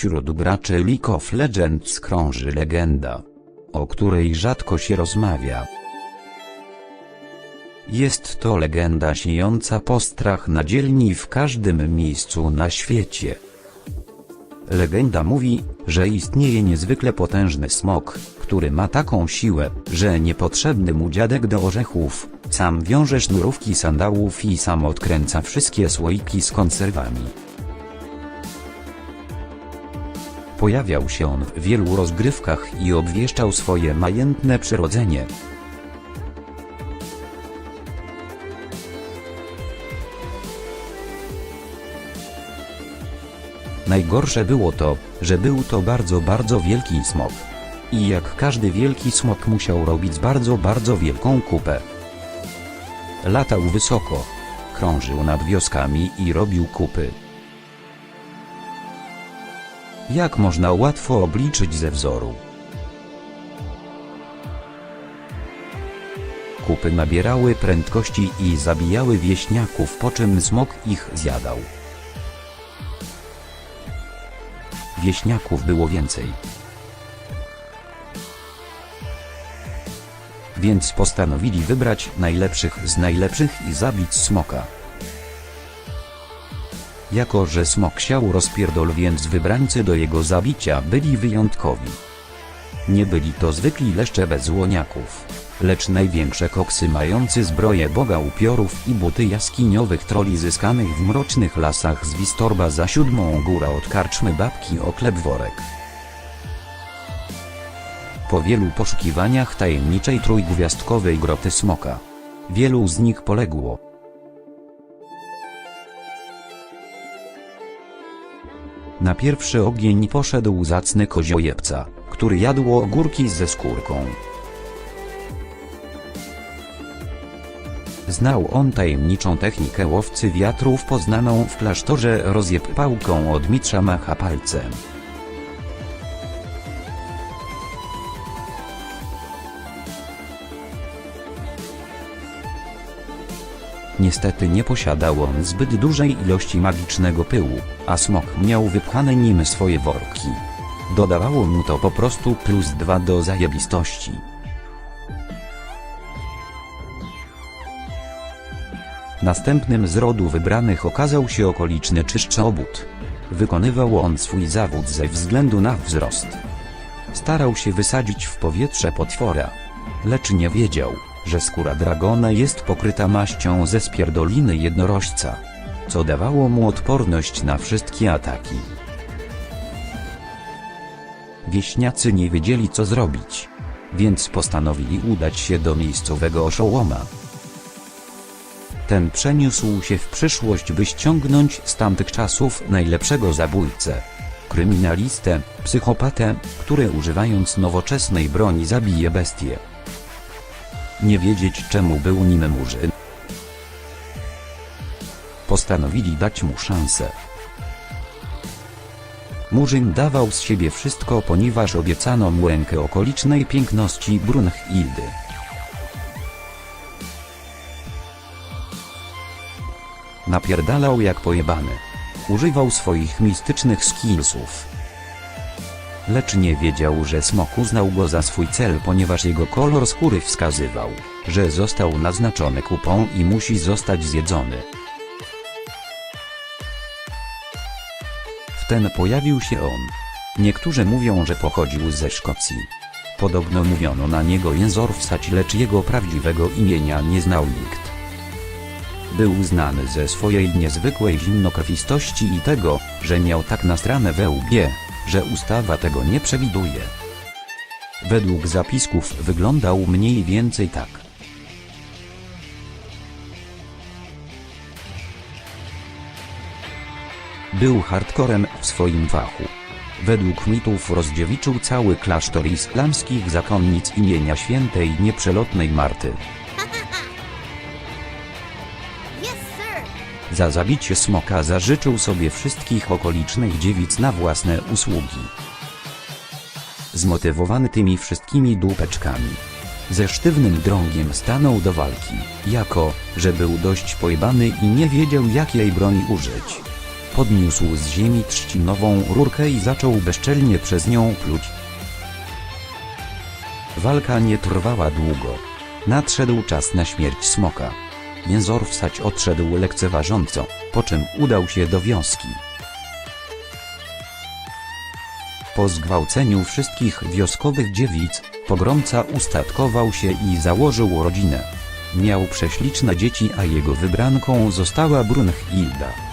Wśród graczy League of Legends krąży legenda, o której rzadko się rozmawia. Jest to legenda siejąca postrach na dzielni w każdym miejscu na świecie. Legenda mówi, że istnieje niezwykle potężny smok, który ma taką siłę, że niepotrzebny mu dziadek do orzechów, sam wiąże sznurówki sandałów i sam odkręca wszystkie słoiki z konserwami. Pojawiał się on w wielu rozgrywkach i obwieszczał swoje majętne przyrodzenie. Najgorsze było to, że był to bardzo bardzo wielki smok. I jak każdy wielki smok musiał robić bardzo bardzo wielką kupę. Latał wysoko, krążył nad wioskami i robił kupy. Jak można łatwo obliczyć ze wzoru? Kupy nabierały prędkości i zabijały wieśniaków, po czym smok ich zjadał. Wieśniaków było więcej. Więc postanowili wybrać najlepszych z najlepszych i zabić smoka. Jako że smok siał rozpierdol więc wybrańcy do jego zabicia byli wyjątkowi. Nie byli to zwykli leszcze bez łoniaków, lecz największe koksy mający zbroję boga upiorów i buty jaskiniowych troli zyskanych w mrocznych lasach z Wistorba za siódmą góra od karczmy babki oklep worek. Po wielu poszukiwaniach tajemniczej trójgwiazdkowej groty smoka, wielu z nich poległo. Na pierwszy ogień poszedł zacny koziołebca, który jadł ogórki ze skórką. Znał on tajemniczą technikę łowcy wiatrów poznaną w klasztorze rozjeb pałką od mistrza macha palcem. Niestety nie posiadał on zbyt dużej ilości magicznego pyłu, a smok miał wypchane nim swoje worki. Dodawało mu to po prostu plus dwa do zajebistości. Następnym z rodu wybranych okazał się okoliczny czyszczobód. Wykonywał on swój zawód ze względu na wzrost. Starał się wysadzić w powietrze potwora. Lecz nie wiedział, że skóra dragona jest pokryta maścią ze spierdoliny jednorożca, co dawało mu odporność na wszystkie ataki. Wieśniacy nie wiedzieli co zrobić, więc postanowili udać się do miejscowego oszołoma. Ten przeniósł się w przyszłość by ściągnąć z tamtych czasów najlepszego zabójcę. Kryminalistę, psychopatę, który używając nowoczesnej broni zabije bestie. Nie wiedzieć czemu był nim murzyn. Postanowili dać mu szansę. Murzyn dawał z siebie wszystko ponieważ obiecano mu rękę okolicznej piękności Brunhildy. Napierdalał jak pojebany. Używał swoich mistycznych skillsów. Lecz nie wiedział, że smok uznał go za swój cel, ponieważ jego kolor skóry wskazywał, że został naznaczony kupą i musi zostać zjedzony. Wten pojawił się on. Niektórzy mówią, że pochodził ze Szkocji. Podobno mówiono na niego jęzor wsać, lecz jego prawdziwego imienia nie znał nikt. Był znany ze swojej niezwykłej zimnokrwistości i tego, że miał tak nastrane we łbie, że ustawa tego nie przewiduje. Według zapisków wyglądał mniej więcej tak. Był hardcorem w swoim fachu. Według mitów rozdziewiczył cały klasztor islamskich zakonnic imienia świętej nieprzelotnej Marty. Za zabicie smoka zażyczył sobie wszystkich okolicznych dziewic na własne usługi. zmotywowany tymi wszystkimi dupeczkami. Ze sztywnym drągiem stanął do walki, jako, że był dość pojebany i nie wiedział jakiej broni użyć. Podniósł z ziemi trzcinową rurkę i zaczął bezczelnie przez nią pluć. Walka nie trwała długo. Nadszedł czas na śmierć smoka. Jęzor wsać odszedł lekceważąco, po czym udał się do wioski. Po zgwałceniu wszystkich wioskowych dziewic, pogromca ustatkował się i założył rodzinę. Miał prześliczne dzieci, a jego wybranką została Brunhilda.